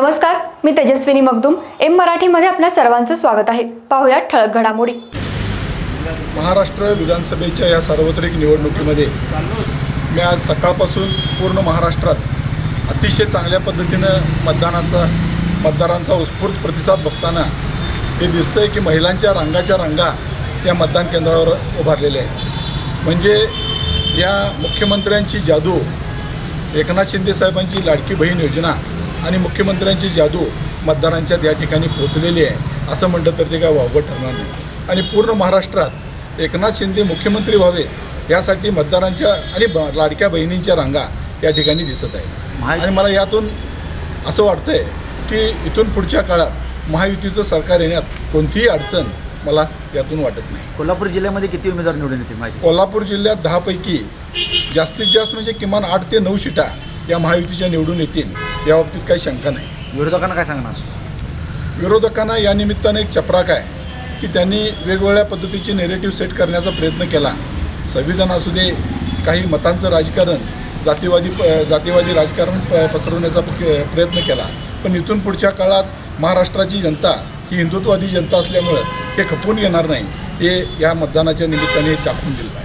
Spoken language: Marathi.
नमस्कार मी तेजस्विनी मगदुम. एम मराठीमध्ये आपल्या सर्वांचं स्वागत आहे. पाहुयात ठळक घडामोडी. महाराष्ट्र विधानसभेच्या या सार्वत्रिक निवडणुकीमध्ये मी आज सकाळपासून पूर्ण महाराष्ट्रात अतिशय चांगल्या पद्धतीनं मतदानाचा मतदारांचा उत्स्फूर्त प्रतिसाद बघताना हे दिसतंय की महिलांच्या रंगाच्या रांगा या मतदान केंद्रावर उभारलेल्या आहेत. म्हणजे या मुख्यमंत्र्यांची जादू एकनाथ शिंदे साहेबांची लाडकी बहीण योजना आणि मुख्यमंत्र्यांची जादू मतदारांच्या या ठिकाणी पोचलेली आहे. असं म्हटलं तर ते काय वावगं ठरणार नाही. आणि पूर्ण महाराष्ट्रात एकनाथ शिंदे मुख्यमंत्री व्हावे यासाठी मतदारांच्या आणि ब लाडक्या बहिणींच्या रांगा या ठिकाणी दिसत आहेत. आणि मला यातून असं वाटतंय की इथून पुढच्या काळात महायुतीचं सरकार येण्यात कोणतीही अडचण मला यातून वाटत नाही. कोल्हापूर जिल्ह्यामध्ये किती उमेदवार निवडून येतील माहिती? कोल्हापूर जिल्ह्यात दहापैकी जास्तीत जास्त म्हणजे किमान आठ ते नऊ सीटा या महायुतीच्या निवडून येतील. याबाबतीत काही शंका नाही. विरोधकांना काय सांगणार? विरोधकांना या निमित्तानं एक चपराक आहे की त्यांनी वेगवेगळ्या पद्धतीचे नेरेटिव्ह सेट करण्याचा प्रयत्न केला. संविधान असू दे काही मतांचं राजकारण जातीवादी प जातीवादी राजकारण प पसरवण्याचा प- प्रयत्न केला. पण इथून पुढच्या काळात महाराष्ट्राची जनता ही हिंदुत्ववादी जनता असल्यामुळं हे खपून येणार नाही. हे या मतदानाच्या निमित्ताने दाखवून दिलं.